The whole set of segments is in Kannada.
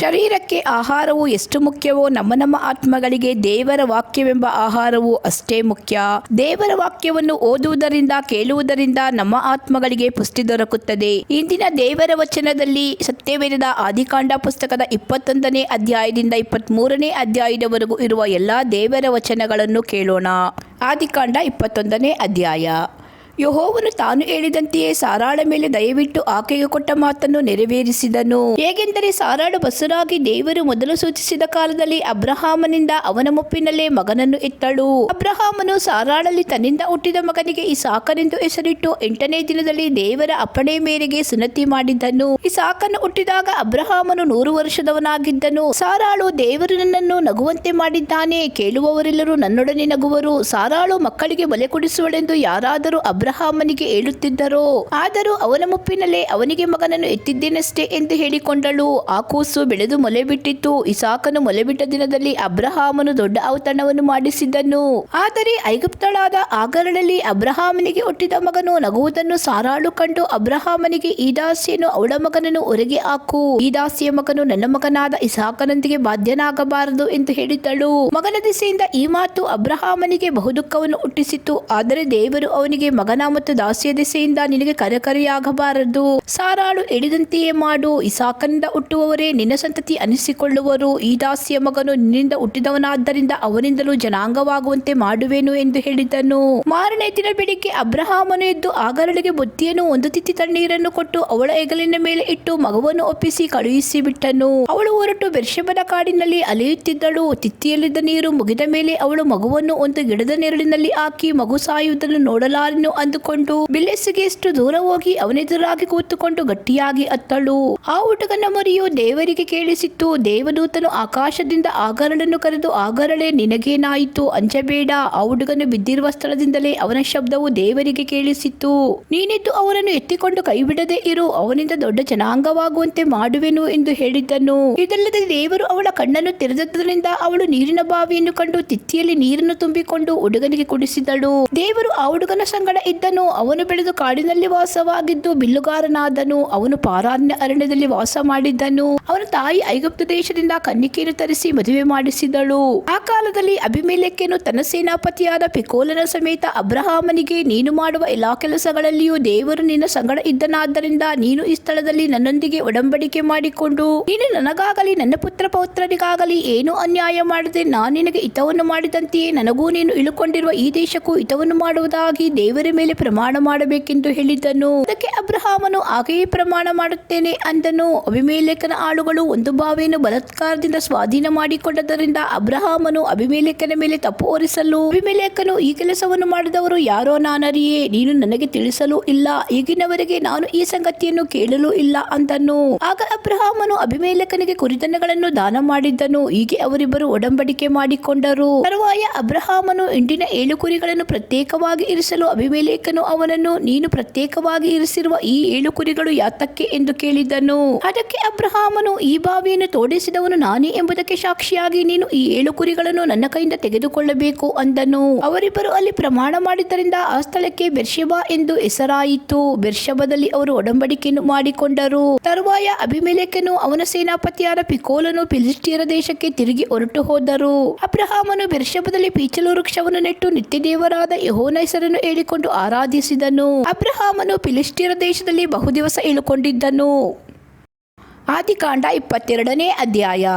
ಶರೀರಕ್ಕೆ ಆಹಾರವು ಎಷ್ಟು ಮುಖ್ಯವೋ ನಮ್ಮ ನಮ್ಮ ಆತ್ಮಗಳಿಗೆ ದೇವರ ವಾಕ್ಯವೆಂಬ ಆಹಾರವು ಅಷ್ಟೇ ಮುಖ್ಯ. ದೇವರ ವಾಕ್ಯವನ್ನು ಓದುವುದರಿಂದ, ಕೇಳುವುದರಿಂದ ನಮ್ಮ ಆತ್ಮಗಳಿಗೆ ಪುಷ್ಟಿ ದೊರಕುತ್ತದೆ. ಇಂದಿನ ದೇವರ ವಚನದಲ್ಲಿ ಸತ್ಯವೇದದ ಆದಿಕಾಂಡ ಪುಸ್ತಕದ ಇಪ್ಪತ್ತೊಂದನೇ ಅಧ್ಯಾಯದಿಂದ ಇಪ್ಪತ್ತ್ಮೂರನೇ ಅಧ್ಯಾಯದವರೆಗೂ ಇರುವ ಎಲ್ಲಾ ದೇವರ ವಚನಗಳನ್ನು ಕೇಳೋಣ. ಆದಿಕಾಂಡ ಇಪ್ಪತ್ತೊಂದನೇ ಅಧ್ಯಾಯ. ಯಹೋವನು ತಾನು ಹೇಳಿದಂತೆಯೇ ಸಾರಾಳ ಮೇಲೆ ದಯವಿಟ್ಟು ಆಕೆಗೆ ಕೊಟ್ಟ ಮಾತನ್ನು ನೆರವೇರಿಸಿದನು. ಹೇಗೆಂದರೆ ಸಾರಾಳು ಬಸುರಾಗಿ ದೇವರು ಮೊದಲು ಸೂಚಿಸಿದ ಕಾಲದಲ್ಲಿ ಅಬ್ರಹಾಮನಿಂದ ಅವನ ಮುಪ್ಪಿನಲ್ಲೇ ಮಗನನ್ನು ಎತ್ತಳು ಅಬ್ರಹಾಮನು ಸಾರಾಳಲ್ಲಿ ತನ್ನಿಂದ ಹುಟ್ಟಿದ ಮಗನಿಗೆ ಈ ಸಾಕನೆಂದು ಹೆಸರಿಟ್ಟು ಎಂಟನೇ ದಿನದಲ್ಲಿ ದೇವರ ಅಪ್ಪಣೆ ಮೇರೆಗೆ ಸುನತಿ ಮಾಡಿದ್ದನು. ಈ ಸಾಕನ್ನು ಹುಟ್ಟಿದಾಗ ಅಬ್ರಹಾಮನು ನೂರು ವರ್ಷದವನಾಗಿದ್ದನು. ಸಾರಾಳು ದೇವರು ನನ್ನನ್ನು ನಗುವಂತೆ ಮಾಡಿದ್ದಾನೆ, ಕೇಳುವವರೆಲ್ಲರೂ ನನ್ನೊಡನೆ ನಗುವರು. ಸಾರಾಳು ಮಕ್ಕಳಿಗೆ ಬಲೆ ಕೊಡಿಸುವಳೆಂದು ಯಾರಾದರೂ ಅಬ್ರಹಾಮನಿಗೆ ಹೇಳುತ್ತಿದ್ದರೋ. ಆದರೂ ಅವನ ಮುಪ್ಪಿನಲ್ಲೇ ಅವನಿಗೆ ಮಗನನ್ನು ಎತ್ತಿದ್ದೇನಷ್ಟೇ ಎಂದು ಹೇಳಿಕೊಂಡಳು. ಆ ಕೂಸು ಬೆಳೆದು ಮೊಲೆ ಬಿಟ್ಟಿತ್ತು ಇಸಾಕನು ಮೊಲೆ ಬಿಟ್ಟ ದಿನದಲ್ಲಿ ಅಬ್ರಹಾಮನು ದೊಡ್ಡ ಔತಣವನ್ನು ಮಾಡಿಸಿದ್ದನು. ಆದರೆ ಐಗುಪ್ತಳಾದ ಆಗರಳಲ್ಲಿ ಅಬ್ರಹಾಮನಿಗೆ ಹುಟ್ಟಿದ ಮಗನು ನಗುವುದನ್ನು ಸಾರಾಳು ಕಂಡು ಅಬ್ರಹಾಮನಿಗೆ ಈ ದಾಸಿಯನ್ನು ಅವಳ ಮಗನನ್ನು ಹೊರಗೆ ಹಾಕು. ಈ ದಾಸಿಯ ಮಗನು ನನ್ನ ಮಗನಾದ ಇಸಾಕನೊಂದಿಗೆ ಬಾಧ್ಯನಾಗಬಾರದು ಎಂದು ಹೇಳಿದ್ದಳು. ಮಗನ ದಿಸೆಯಿಂದ ಈ ಮಾತು ಅಬ್ರಹಾಮನಿಗೆ ಬಹುದುಃಖವನ್ನು ಹುಟ್ಟಿಸಿತು ಆದರೆ ದೇವರು ಅವನಿಗೆ ಮಗನ ಮತ್ತು ದಾಸಿಯ ದೆಸೆಯಿಂದ ನಿನಗೆ ಕರಕರಿಯಾಗಬಾರದು. ಸಾರಾಳು ಎಡಿದಂತೆಯೇ ಮಾಡು. ಇಸಾಕನಿಂದ ಹುಟ್ಟುವವರೇ ನಿನ್ನ ಸಂತತಿ ಅನಿಸಿಕೊಳ್ಳುವರು. ಈ ದಾಸಿಯ ಮಗನು ನಿನ್ನಿಂದ ಹುಟ್ಟಿದವನಾದ್ದರಿಂದ ಅವನಿಂದಲೂ ಜನಾಂಗವಾಗುವಂತೆ ಮಾಡುವೆನು ಎಂದು ಹೇಳಿದನು. ಮಾರನೇ ದಿನ ಬೆಳಿಗ್ಗೆ ಅಬ್ರಹಾಮನು ಎದ್ದು ಆಗರಳಿಗೆ ಬುತ್ತಿಯನ್ನು ಒಂದು ತಿತ್ತಿ ತಣ್ಣೀರನ್ನು ಕೊಟ್ಟು ಅವಳ ಹೆಗಲಿನ ಮೇಲೆ ಇಟ್ಟು ಮಗುವನ್ನು ಒಪ್ಪಿಸಿ ಕಳುಹಿಸಿ ಬಿಟ್ಟನು. ಅವಳು ಹೊರಟು ಬೆರ್ಷಬನ ಕಾಡಿನಲ್ಲಿ ಅಲೆಯುತ್ತಿದ್ದಳು. ತಿತ್ತಿಯಲ್ಲಿದ್ದ ನೀರು ಮುಗಿದ ಮೇಲೆ ಅವಳು ಮಗುವನ್ನು ಒಂದು ಗಿಡದ ನೆರಳಿನಲ್ಲಿ ಹಾಕಿ ಮಗು ಸಾಯುವುದನ್ನು ನೋಡಲಾರೆನು ಅಂದುಕೊಂಡು ಬಿಲ್ಲೆಸ್ಸಿಗೆ ಎಷ್ಟು ದೂರ ಹೋಗಿ ಅವನೆದುರಾಗಿ ಕೂತುಕೊಂಡು ಗಟ್ಟಿಯಾಗಿ ಅತ್ತಳು. ಆ ಹುಡುಗನ ಮರಿಯು ದೇವರಿಗೆ ಕೇಳಿಸಿತ್ತು. ದೇವದೂತನು ಆಕಾಶದಿಂದ ಆಗರಳನ್ನು ಕರೆದು, ಆಗರಳೆ, ನಿನಗೇನಾಯಿತು? ಅಂಜಬೇಡ. ಆ ಹುಡುಗನು ಬಿದ್ದಿರುವ ಸ್ಥಳದಿಂದಲೇ ಅವನ ಶಬ್ದವು ದೇವರಿಗೆ ಕೇಳಿಸಿತ್ತು. ನೀನಿದ್ದು ಅವನನ್ನು ಎತ್ತಿಕೊಂಡು ಕೈಬಿಡದೆ ಇರು. ಅವನಿಂದ ದೊಡ್ಡ ಜನಾಂಗವಾಗುವಂತೆ ಮಾಡುವೆನು ಎಂದು ಹೇಳಿದ್ದನು. ಇದಲ್ಲದೆ ದೇವರು ಅವಳ ಕಣ್ಣನ್ನು ತೆರೆದದ್ದರಿಂದ ಅವಳು ನೀರಿನ ಬಾವಿಯನ್ನು ಕಂಡು ತಿತ್ತಿಯಲ್ಲಿ ನೀರನ್ನು ತುಂಬಿಕೊಂಡು ಹುಡುಗನಿಗೆ ಕುಡಿಸಿದಳು. ದೇವರು ಆ ಹುಡುಗನ ಸಂಗಡ ಇದ್ದನು. ಅವನು ಬೆಳೆದು ಕಾಡಿನಲ್ಲಿ ವಾಸವಾಗಿದ್ದು ಬಿಲ್ಲುಗಾರನಾದನು. ಅವನು ಪಾರಾನ್ಯ ಅರಣ್ಯದಲ್ಲಿ ವಾಸ ಮಾಡಿದ್ದನು. ಅವನ ತಾಯಿ ಐಗುಪ್ತ ದೇಶದಿಂದ ಕನ್ನಿಕೆಯನ್ನು ತರಿಸಿ ಮದುವೆ ಮಾಡಿಸಿದಳು. ಆ ಕಾಲದಲ್ಲಿ ಅಭಿಮೇಲೆಕೆನು ತನ್ನ ಸೇನಾಪತಿಯಾದ ಪಿಕೋಲನ ಸಮೇತ ಅಬ್ರಹಾಮನಿಗೆ, ನೀನು ಮಾಡುವ ಎಲ್ಲಾ ಕೆಲಸಗಳಲ್ಲಿಯೂ ದೇವರು ನಿನ್ನ ಸಂಗಡ ಇದ್ದನಾದ್ದರಿಂದ ನೀನು ಈ ಸ್ಥಳದಲ್ಲಿ ನನ್ನೊಂದಿಗೆ ಒಡಂಬಡಿಕೆ ಮಾಡಿಕೊಂಡು, ನೀನು ನನಗಾಗಲಿ, ನನ್ನ ಪುತ್ರ ಪೌತ್ರನಿಗಾಗಲಿ ಏನು ಅನ್ಯಾಯ ಮಾಡದೆ ನಾನು ನಿನಗೆ ಹಿತವನ್ನು ಮಾಡಿದಂತೆಯೇ ನನಗೂ ನೀನು ಇಳುಕೊಂಡಿರುವ ಈ ದೇಶಕ್ಕೂ ಹಿತವನ್ನು ಮಾಡುವುದಾಗಿ ದೇವರ ಮೇಲೆ ಪ್ರಮಾಣ ಮಾಡಬೇಕೆಂದು ಹೇಳಿದ್ದನು. ಅದಕ್ಕೆ ಅಬ್ರಹಾಮನು ಹಾಗೆಯೇ ಪ್ರಮಾಣ ಮಾಡುತ್ತೇನೆ ಅಂದನು. ಅಭಿಮೇಲೇಖನ ಆಳುಗಳು ಒಂದು ಬಾವಿಯನ್ನು ಬಲತ್ಕಾರದಿಂದ ಸ್ವಾಧೀನ ಮಾಡಿಕೊಂಡದರಿಂದ ಅಬ್ರಹಾಮನು ಅಭಿಮೇಲೇಖನ ಮೇಲೆ ತಪ್ಪು ಹೊರಿಸಲು ಅಭಿಮೇಲೇಖನು ಈ ಕೆಲಸವನ್ನು ಮಾಡಿದವರು ಯಾರೋ ನಾನರಿಯೇ, ನೀನು ನನಗೆ ತಿಳಿಸಲು ಇಲ್ಲ, ಈಗಿನವರೆಗೆ ನಾನು ಈ ಸಂಗತಿಯನ್ನು ಕೇಳಲು ಇಲ್ಲ ಅಂದನು. ಆಗ ಅಬ್ರಹಾಮನು ಅಭಿಮೇಲೇಖನಿಗೆ ಕುರಿದನಗಳನ್ನು ದಾನ ಮಾಡಿದ್ದನು. ಹೀಗೆ ಅವರಿಬ್ಬರು ಒಡಂಬಡಿಕೆ ಮಾಡಿಕೊಂಡರು. ತರುವಾಯ ಅಬ್ರಹಾಮನು ಇಂಡಿನ ಏಳು ಕುರಿಗಳನ್ನು ಪ್ರತ್ಯೇಕವಾಗಿ ಇರಿಸಲು ಅಭಿಮೇಲೇಕನು ಅವನನ್ನು, ನೀನು ಪ್ರತ್ಯೇಕವಾಗಿ ಇರಿಸಿರುವ ಈ ಏಳು ಕುರಿಗಳು ಯಾತಕ್ಕೆ? ಎಂದು ಕೇಳಿದ್ದನು. ಅದಕ್ಕೆ ಅಬ್ರಹಾಮನು ಈ ಬಾವಿಯನ್ನು ತೋಡಿಸಿದವನು ನಾನೇ ಎಂಬುದಕ್ಕೆ ಸಾಕ್ಷಿಯಾಗಿ ನೀನು ಈ ಏಳು ಕುರಿಗಳನ್ನು ನನ್ನ ಕೈಯಿಂದ ತೆಗೆದುಕೊಳ್ಳಬೇಕು, ಅಂದನು. ಅವರಿಬ್ಬರು ಅಲ್ಲಿ ಪ್ರಮಾಣ ಮಾಡಿದ್ದರಿಂದ ಆ ಸ್ಥಳಕ್ಕೆ ಬೆರ್ಷಬ ಎಂದು ಹೆಸರಾಯಿತು. ಬೆರ್ಷಬದಲ್ಲಿ ಅವರು ಒಡಂಬಡಿಕೆಯನ್ನು ಮಾಡಿಕೊಂಡರು. ತರುವಾಯ ಅಭಿಮೇಲೆಕನು ಅವನ ಸೇನಾಪತಿಯಾದ ಪಿಕೋಲನು ಫಿಲಿಸ್ಟಿಯರ ದೇಶಕ್ಕೆ ತಿರುಗಿ ಹೊರಟು ಹೋದರು. ಅಬ್ರಹಾಮನು ಬೆರ್ಷಬದಲ್ಲಿ ಪೀಚಲು ವೃಕ್ಷವನ್ನು ನೆಟ್ಟು ನಿತ್ಯ ದೇವರಾದ ಯಹೋನ ಹೆಸರನ್ನು ಹೇಳಿಕೊಂಡು ಆರಾಧಿಸಿದನು. ಅಬ್ರಹಾಮನು ಫಿಲಿಸ್ಟಿಯರ ದೇಶದಲ್ಲಿ ಬಹುದಿವಸ ಇಳುಕೊಂಡಿದ್ದನು. ಆದಿಕಾಂಡ ಇಪ್ಪತ್ತೆರಡನೇ ಅಧ್ಯಾಯ.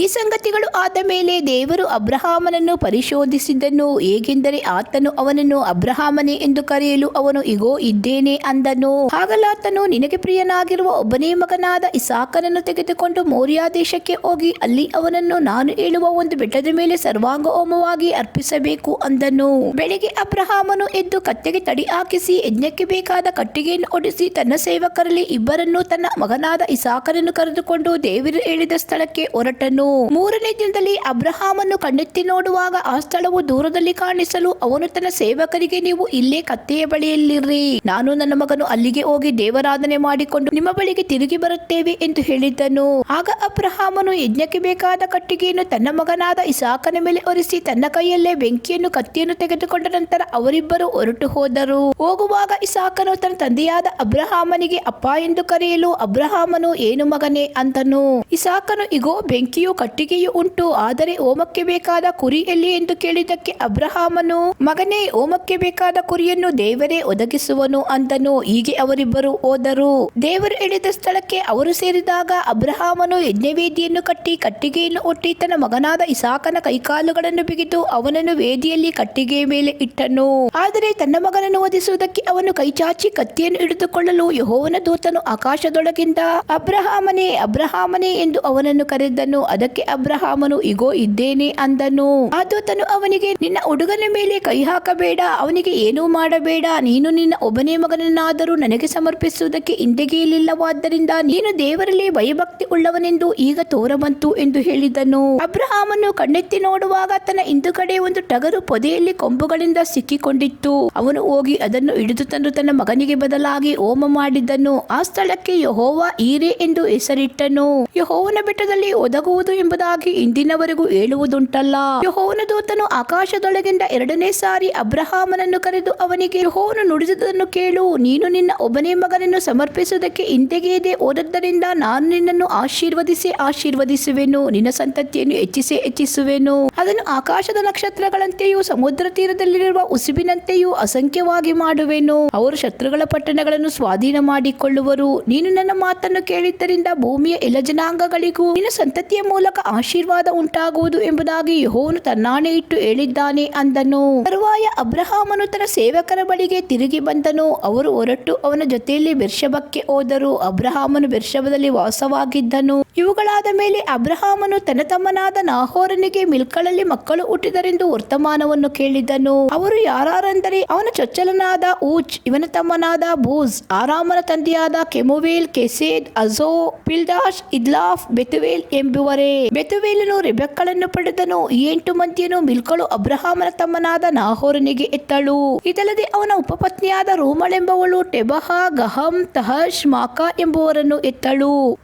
ಈ ಸಂಗತಿಗಳು ಆದ ಮೇಲೆ ದೇವರು ಅಬ್ರಹಾಮನನ್ನು ಪರಿಶೋಧಿಸಿದ್ದನು ಹೇಗೆಂದರೆ ಆತನು ಅವನನ್ನು ಅಬ್ರಹಾಮನೇ ಎಂದು ಕರೆಯಲು ಅವನು ಇಗೋ ಇದ್ದೇನೆ ಅಂದನು. ಹಾಗಲಾತನು ನಿನಗೆ ಪ್ರಿಯನಾಗಿರುವ ಒಬ್ಬನೇ ಮಗನಾದ ಇಸಾಕನನ್ನು ತೆಗೆದುಕೊಂಡು ಮೋರಿಯಾ ದೇಶಕ್ಕೆ ಹೋಗಿ, ಅಲ್ಲಿ ಅವನನ್ನು ನಾನು ಹೇಳುವ ಒಂದು ಬೆಟ್ಟದ ಮೇಲೆ ಸರ್ವಾಂಗ ಹೋಮವಾಗಿ ಅರ್ಪಿಸಬೇಕು ಅಂದನು. ಬೆಳಿಗ್ಗೆ ಅಬ್ರಹಾಮನು ಎದ್ದು ಕತ್ತೆಗೆ ತಡಿ ಹಾಕಿಸಿ, ಯಜ್ಞಕ್ಕೆ ಬೇಕಾದ ಕಟ್ಟಿಗೆಯನ್ನು ಒಡಿಸಿ, ತನ್ನ ಸೇವಕರಲ್ಲಿ ಇಬ್ಬರನ್ನು ತನ್ನ ಮಗನಾದ ಇಸಾಕನನ್ನು ಕರೆದುಕೊಂಡು ದೇವರು ಹೇಳಿದ ಸ್ಥಳಕ್ಕೆ ಹೊರಟನು. ಮೂರನೇ ದಿನದಲ್ಲಿ ಅಬ್ರಹಾಮನ್ನು ಕಣ್ಣೆತ್ತಿ ನೋಡುವಾಗ ಆ ಸ್ಥಳವು ದೂರದಲ್ಲಿ ಕಾಣಿಸಲು ಅವನು ತನ್ನ ಸೇವಕರಿಗೆ, ನೀವು ಇಲ್ಲೇ ಕತ್ತೆಯ ಬಳಿಯಲ್ಲಿರ್ರಿ. ನಾನು ನನ್ನ ಮಗನು ಅಲ್ಲಿಗೆ ಹೋಗಿ ದೇವರಾಧನೆ ಮಾಡಿಕೊಂಡು ನಿಮ್ಮ ಬಳಿಗೆ ತಿರುಗಿ ಬರುತ್ತೇವೆ ಎಂದು ಹೇಳಿದ್ದನು. ಆಗ ಅಬ್ರಹಾಮನು ಯಜ್ಞಕ್ಕೆ ಬೇಕಾದ ಕಟ್ಟಿಗೆಯನ್ನು ತನ್ನ ಮಗನಾದ ಇಸಾಕನ ಮೇಲೆ ಒರೆಸಿ ತನ್ನ ಕೈಯಲ್ಲೇ ಬೆಂಕಿಯನ್ನು, ಕತ್ತಿಯನ್ನು ತೆಗೆದುಕೊಂಡ ನಂತರ ಅವರಿಬ್ಬರು ಹೊರಟು ಹೋದರು. ಹೋಗುವಾಗ ಇಸಾಕನು ತನ್ನ ತಂದೆಯಾದ ಅಬ್ರಹಾಮನಿಗೆ, ಅಪ್ಪ ಎಂದು ಕರೆಯಲು ಅಬ್ರಹಾಮನು ಏನು ಮಗನೇ? ಅಂತನು ಇಸಾಕನು, ಇಗೋ, ಬೆಂಕಿಯು ಕಟ್ಟಿಗೆಯು ಉಂಟು. ಆದರೆ ಓಮಕ್ಕೆ ಬೇಕಾದ ಕುರಿ ಎಲ್ಲಿ ಎಂದು ಕೇಳಿದ್ದಕ್ಕೆ ಅಬ್ರಹಾಮನು, ಮಗನೇ, ಓಮಕ್ಕೆ ಬೇಕಾದ ಕುರಿಯನ್ನು ದೇವರೇ ಒದಗಿಸುವನು ಅಂದನು. ಹೀಗೆ ಅವರಿಬ್ಬರು ಹೋದರು. ದೇವರು ಎಳೆದ ಸ್ಥಳಕ್ಕೆ ಅವರು ಸೇರಿದಾಗ ಅಬ್ರಹಾಮನು ಯಜ್ಞವೇದಿಯನ್ನು ಕಟ್ಟಿ ಕಟ್ಟಿಗೆಯನ್ನು ಒಟ್ಟಿ ತನ್ನ ಮಗನಾದ ಇಸಾಕನ ಕೈಕಾಲುಗಳನ್ನು ಬಿಗಿದು ಅವನನ್ನು ವೇದಿಯಲ್ಲಿ ಕಟ್ಟಿಗೆಯ ಮೇಲೆ ಇಟ್ಟನು. ಆದರೆ ತನ್ನ ಮಗನನ್ನು ವಧಿಸುವುದಕ್ಕೆ ಅವನು ಕೈಚಾಚಿ ಕತ್ತಿಯನ್ನು ಹಿಡಿದುಕೊಳ್ಳಲು ಯಹೋವನ ದೂತನು ಆಕಾಶದೊಳಗಿಂದ, ಅಬ್ರಹಾಮನೇ ಅಬ್ರಹಾಮನೇ ಎಂದು ಅವನನ್ನು ಕರೆದನು. ಅದಕ್ಕೆ ಅಬ್ರಹಾಮನು, ಇಗೋ, ಇದ್ದೇನೆ ಅಂದನು. ಆ ತನು ಅವನಿಗೆ, ನಿನ್ನ ಹುಡುಗನ ಮೇಲೆ ಕೈ ಹಾಕಬೇಡ, ಅವನಿಗೆ ಏನೂ ಮಾಡಬೇಡ. ನೀನು ನಿನ್ನ ಒಬ್ಬನೇ ಮಗನನ್ನಾದರೂ ನನಗೆ ಸಮರ್ಪಿಸುವುದಕ್ಕೆ ಹಿಂದೆಗೆಯಲಿಲ್ಲವಾದ್ದರಿಂದ ನೀನು ದೇವರಲ್ಲಿ ಭಯಭಕ್ತಿ ಉಳ್ಳವನೆಂದು ಈಗ ತೋರಬಂತು ಎಂದು ಹೇಳಿದನು. ಅಬ್ರಹಾಮನು ಕಣ್ಣೆತ್ತಿ ನೋಡುವಾಗ ತನ್ನ ಹಿಂದುಗಡೆ ಒಂದು ಟಗರು ಪೊದೆಯಲ್ಲಿ ಕೊಂಬುಗಳಿಂದ ಸಿಕ್ಕಿಕೊಂಡಿತ್ತು. ಅವನು ಹೋಗಿ ಅದನ್ನು ಹಿಡಿದು ತಂದು ತನ್ನ ಮಗನಿಗೆ ಬದಲಾಗಿ ಹೋಮ ಮಾಡಿದ್ದನು ಆ ಸ್ಥಳಕ್ಕೆ ಯಹೋವ ಈರೆ ಎಂದು ಹೆಸರಿಟ್ಟನು. ಯಹೋವನ ಬೆಟ್ಟದಲ್ಲಿ ಒದಗುವುದು ಎಂಬುದಾಗಿ ಇಂದಿನವರೆಗೂ ಹೇಳುವುದುಂಟಲ್ಲ. ಯಹೋವನ ದೂತನು ಆಕಾಶದೊಳಗಿಂದ ಎರಡನೇ ಸಾರಿ ಅಬ್ರಹಾಮನನ್ನು ಕರೆದು ಅವನಿಗೆ, ಯಹೋವನು ನುಡಿದುದನ್ನು ಕೇಳು. ನೀನು ನಿನ್ನ ಒಬ್ಬನೇ ಮಗನನ್ನು ಸಮರ್ಪಿಸುವುದಕ್ಕೆ ಹಿಂದೆಗೆಯದೆ ಓದದ್ದರಿಂದ ನಾನು ನಿನ್ನನ್ನು ಆಶೀರ್ವದಿಸಿ ಆಶೀರ್ವದಿಸುವೆನು. ನಿನ್ನ ಸಂತತಿಯನ್ನು ಹೆಚ್ಚಿಸಿ ಹೆಚ್ಚಿಸುವೆನು. ಅದನ್ನು ಆಕಾಶದ ನಕ್ಷತ್ರಗಳಂತೆಯೂ ಸಮುದ್ರ ತೀರದಲ್ಲಿರುವ ಉಸುಬಿನಂತೆಯೂ ಅಸಂಖ್ಯವಾಗಿ ಮಾಡುವೆನು. ಅವರು ಶತ್ರುಗಳ ಪಟ್ಟಣಗಳನ್ನು ಸ್ವಾಧೀನ ಮಾಡಿಕೊಳ್ಳುವರು. ನೀನು ನನ್ನ ಮಾತನ್ನು ಕೇಳಿದ್ದರಿಂದ ಭೂಮಿಯ ಎಲ್ಲ ಜನಾಂಗಗಳಿಗೂ, ನಿನ್ನ ಸಂತತಿಯ ಮೂಲಕ ಆಶೀರ್ವಾದ ಉಂಟಾಗುವುದು ಎಂಬುದಾಗಿ ಯಹೋನು ತನ್ನಾಣೆ ಇಟ್ಟು ಹೇಳಿದ್ದಾನೆ ಅಂದನು. ತರುವಾಯ ಅಬ್ರಹಾಮನು ತನ್ನ ಸೇವಕರ ಬಳಿಗೆ ತಿರುಗಿ ಬಂದನು. ಅವರು ಹೊರಟು ಅವನ ಜೊತೆಯಲ್ಲಿ ಬೆರ್ಷಬಕ್ಕೆ ಹೋದರು. ಅಬ್ರಹಾಮನು ಬೆರ್ಷಬದಲ್ಲಿ ವಾಸವಾಗಿದ್ದನು. ಇವುಗಳಾದ ಮೇಲೆ ಅಬ್ರಹಾಮನು ತನ್ನ ತಮ್ಮನಾದ ನಾಹೋರನಿಗೆ ಮಿಲ್ಕಳಲ್ಲಿ ಮಕ್ಕಳು ಹುಟ್ಟಿದರೆಂದು ವರ್ತಮಾನವನ್ನು ಕೇಳಿದನು. ಅವರು ಯಾರೆಂದರೆ ಅವನ ಚೊಚ್ಚಲನಾದ ಊಚ್ ಇವನ ತಮ್ಮನಾದ ಬೂಜ್, ಆರಾಮನ ತಂದೆಯಾದ ಕೆಮುವೇಲ್, ಕೆಸೇದ್, ಅಜೋ, ಪಿಲ್ದಾಶ್, ಇದ್ಲಾಫ್, ಬೆತುವೇಲ್ ಎಂಬುವರೇ. ಬೆತುವೇಲನು ರೆಬೆಕ್ಕಳನ್ನು ಪಡೆದನು. ಎಂಟು ಮಂದಿಯನ್ನು ಮಿಲ್ಕಳು ಅಬ್ರಹಾಮನ ತಮ್ಮನಾದ ನಾಹೋರನಿಗೆ ಎತ್ತಳು. ಇದಲ್ಲದೆ ಅವನ ಉಪಪತ್ನಿಯಾದ ರೋಮಳೆಂಬವಳು ಟೆಬಹ ಗಹಂ ತಹಶ್, ಮಾಕಾ ಎಂಬುವರನ್ನು ಎತ್ತಳು.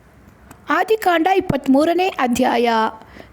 ಆದಿಕಾಂಡ ಇಪ್ಪತ್ತ್ಮೂರನೇ ಅಧ್ಯಾಯ.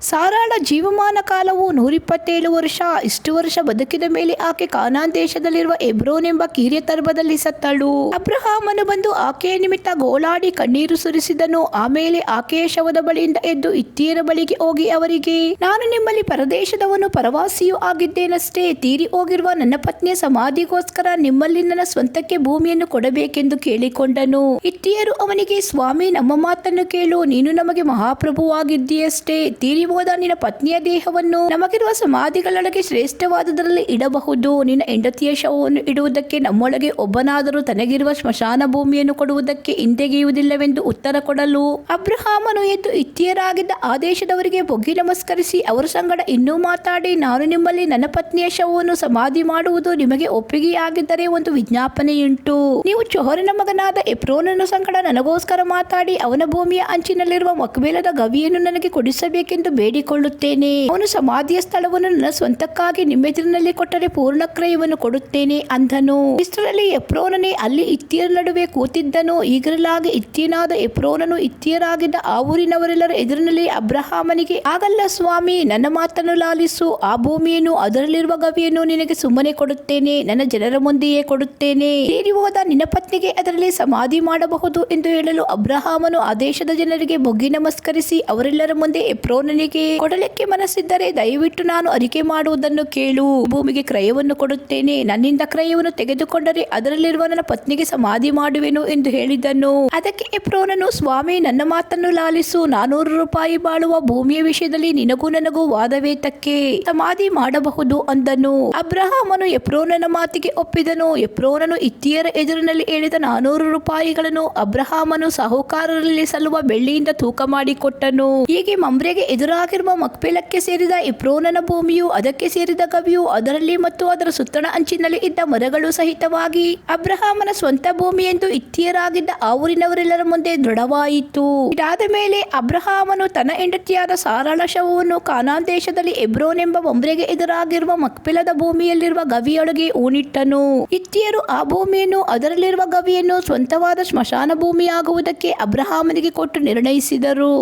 ಸಾರಾಳ ಜೀವಮಾನ ಕಾಲವು ನೂರಿಪ್ಪತ್ತೇಳು ವರ್ಷ, ಇಷ್ಟು ವರ್ಷ ಬದುಕಿದ ಮೇಲೆ ಆಕೆ ಕಾನಾನ್ ದೇಶದಲ್ಲಿರುವ ಎಬ್ರೋನ್ ಎಂಬ ಕಿರಿಯ ತರ್ಬದಲ್ಲಿ ಸತ್ತಳು. ಅಬ್ರಹಾಮನು ಬಂದು ಆಕೆಯ ನಿಮಿತ್ತ ಗೋಳಾಡಿ ಕಣ್ಣೀರು ಸುರಿಸಿದನು. ಆಮೇಲೆ ಆಕೆಯ ಶವದ ಬಳಿಯಿಂದ ಎದ್ದು ಇತ್ತೀರ ಬಳಿಗೆ ಹೋಗಿ ಅವರಿಗೆ, ನಾನು ನಿಮ್ಮಲ್ಲಿ ಪರದೇಶದವನು, ಪರವಾಸಿಯೂ ಆಗಿದ್ದೇನಷ್ಟೇ? ತೀರಿ ಹೋಗಿರುವ ನನ್ನ ಪತ್ನಿಯ ಸಮಾಧಿಗೋಸ್ಕರ ನಿಮ್ಮಲ್ಲಿ ನನ್ನ ಸ್ವಂತಕ್ಕೆ ಭೂಮಿಯನ್ನು ಕೊಡಬೇಕೆಂದು ಕೇಳಿಕೊಂಡನು. ಇತ್ತಿಯರು ಅವನಿಗೆ, ಸ್ವಾಮಿ, ನಮ್ಮ ಮಾತನ್ನು ಕೇಳು. ನೀನು ನಮಗೆ ಮಹಾಪ್ರಭುವಾಗಿದ್ದೀಯಷ್ಟೇ. ತೀರಿ ಹೋದ ನಿನ್ನ ಪತ್ನಿಯ ದೇಹವನ್ನು ನಮಗಿರುವ ಸಮಾಧಿಗಳೊಳಗೆ ಶ್ರೇಷ್ಠವಾದದರಲ್ಲಿ ಇಡಬಹುದು. ನಿನ್ನ ಹೆಂಡತಿಯ ಶವವನ್ನು ಇಡುವುದಕ್ಕೆ ನಮ್ಮೊಳಗೆ ಒಬ್ಬನಾದರೂ ತನಗಿರುವ ಸ್ಮಶಾನ ಭೂಮಿಯನ್ನು ಕೊಡುವುದಕ್ಕೆ ಹಿಂದೆಗೆಯುವುದಿಲ್ಲವೆಂದು ಉತ್ತರ ಕೊಡಲು. ಅಬ್ರಹಾಮನು ಎದ್ದು ಇತ್ತಿಯರಾಗಿದ್ದ ಆದೇಶದವರಿಗೆ ಬೊಗ್ಗಿ ನಮಸ್ಕರಿಸಿ, ಅವರ ಸಂಗಡ ಇನ್ನೂ ಮಾತಾಡಿ, ನಾನು ನಿಮ್ಮಲ್ಲಿ ನನ್ನ ಪತ್ನಿಯ ಶವವನ್ನು ಸಮಾಧಿ ಮಾಡುವುದು ನಿಮಗೆ ಒಪ್ಪಿಗೆಯಾಗಿದ್ದರೆ ಒಂದು ವಿಜ್ಞಾಪನೆಯುಂಟು. ನೀವು ಚೋಹರಿನ ಮಗನಾದ ಎಪ್ರೋನನ ಸಂಗಡ ನನಗೋಸ್ಕರ ಮಾತಾಡಿ, ಅವನ ಭೂಮಿಯ ಅಂಚಿನಲ್ಲಿರುವ ಮಕ್ಬೇಲದ ಗವಿಯನ್ನು ನನಗೆ ಕೊಡಿಸಬೇಕೆಂದು ಬೇಡಿಕೊಳ್ಳುತ್ತೇನೆ. ಅವನು ಸಮಾಧಿಯ ಸ್ಥಳವನ್ನು ನನ್ನ ಸ್ವಂತಕ್ಕಾಗಿ ನಿಮ್ಮೆದುರಿನಲ್ಲಿ ಕೊಟ್ಟರೆ ಪೂರ್ಣ ಕ್ರಯವನ್ನು ಕೊಡುತ್ತೇನೆ ಅಂದನು. ಇಷ್ಟರಲ್ಲಿ ಎಪ್ರೋನನೇ ಅಲ್ಲಿ ಇತ್ತಿಯರ ನಡುವೆ ಕೂತಿದ್ದನು. ಈಗಲಾಗಿ ಇತ್ತಿಯನಾದ ಎಪ್ರೋನನು ಇತ್ತಿಯರಾಗಿದ್ದ ಆ ಊರಿನವರೆಲ್ಲರ ಎದುರಿನಲ್ಲಿ ಅಬ್ರಹಾಮನಿಗೆ ಆಗಲ್ಲ ಸ್ವಾಮಿ, ನನ್ನ ಮಾತನ್ನು ಲಾಲಿಸು. ಆ ಭೂಮಿಯನ್ನು ಅದರಲ್ಲಿರುವ ಗವಿಯನ್ನು ನಿನಗೆ ಸುಮ್ಮನೆ ಕೊಡುತ್ತೇನೆ. ನನ್ನ ಜನರ ಮುಂದೆಯೇ ಕೊಡುತ್ತೇನೆ. ಸೇರಿ ಹೋದ ನಿನ್ನ ಪತ್ನಿಗೆ ಅದರಲ್ಲಿ ಸಮಾಧಿ ಮಾಡಬಹುದು ಎಂದು ಹೇಳಲು ಅಬ್ರಹಾಮನು ಆ ದೇಶದ ಜನರಿಗೆ ಬೊಗ್ಗಿ ನಮಸ್ಕರಿಸಿ ಅವರೆಲ್ಲರ ಮುಂದೆ ಎಪ್ರೋನನಿಗೆ ಕೊಡಲಿಕ್ಕೆ ಮನಸ್ಸಿದ್ದರೆ ದಯವಿಟ್ಟು ನಾನು ಅರಿಕೆ ಮಾಡುವುದನ್ನು ಕೇಳು. ಭೂಮಿಗೆ ಕ್ರಯವನ್ನು ಕೊಡುತ್ತೇನೆ. ನನ್ನಿಂದ ಕ್ರಯವನ್ನು ತೆಗೆದುಕೊಂಡರೆ ಅದರಲ್ಲಿರುವ ನನ್ನ ಪತ್ನಿಗೆ ಸಮಾಧಿ ಮಾಡುವೆನು ಎಂದು ಹೇಳಿದ್ದನು ಅದಕ್ಕೆ ಎಪ್ರೋನನು, ಸ್ವಾಮಿ, ನನ್ನ ಮಾತನ್ನು ಲಾಲಿಸು. ನಾನೂರು ರೂಪಾಯಿ ಬಾಳುವ ಭೂಮಿಯ ವಿಷಯದಲ್ಲಿ ನಿನಗೂ ನನಗೂ ವಾದವೇತಕ್ಕೆ ಸಮಾಧಿ ಮಾಡಬಹುದು ಅಂದನು. ಅಬ್ರಹಾಮನು ಎಪ್ರೋನನ ಮಾತಿಗೆ ಒಪ್ಪಿದನು. ಎಪ್ರೋನನು ಇತ್ತಿಯರ ಎದುರಿನಲ್ಲಿ ಹೇಳಿದ ನಾನೂರು ರೂಪಾಯಿಗಳನ್ನು ಅಬ್ರಹಾಮನು ಸಾಹುಕಾರರಲ್ಲಿ ಸಲ್ಲುವ ಬೆಳ್ಳಿಯಿಂದ ತೂಕ ಮಾಡಿಕೊಟ್ಟನು. ಹೀಗೆ ಮಮ್ರೆಗೆ ಎದುರಾಗಿರುವ ಮಕ್ಪೇಲಕ್ಕೆ ಸೇರಿದ ಇಪ್ರೋನನ ಭೂಮಿಯು ಅದಕ್ಕೆ ಸೇರಿದ ಗವಿಯು ಅದರಲ್ಲಿ ಮತ್ತು ಅದರ ಸುತ್ತಣ ಅಂಚಿನಲ್ಲಿ ಇದ್ದ ಮರಗಳು ಸಹಿತವಾಗಿ ಅಬ್ರಹಾಮನ ಸ್ವಂತ ಭೂಮಿ ಎಂದು ಇತ್ತಿಯರಾಗಿದ್ದ ಆ ಊರಿನವರೆಲ್ಲರ ಮುಂದೆ ದೃಢವಾಯಿತು. ಇದಾದ ಮೇಲೆ ಅಬ್ರಹಾಮನು ತನ್ನ ಹೆಂಡತಿಯಾದ ಸಾರಾಳ ಶವವನ್ನು ಕಾನಾನ್ ದೇಶದಲ್ಲಿ ಎಬ್ರೋನ್ ಎಂಬ ಒಂಬ್ರೆಗೆ ಎದುರಾಗಿರುವ ಮಕ್ಪಿಲದ ಭೂಮಿಯಲ್ಲಿರುವ ಗವಿಯೊಳಗೆ ಊನಿಟ್ಟನು ಇತ್ತಿಯರು ಆ ಭೂಮಿಯನ್ನು ಅದರಲ್ಲಿರುವ ಗವಿಯನ್ನು ಸ್ವಂತವಾದ ಸ್ಮಶಾನ ಭೂಮಿಯಾಗುವುದಕ್ಕೆ ಅಬ್ರಹಾಮನಿಗೆ ಕೊಟ್ಟು ನಿರ್ಣಯಿಸಿದರು.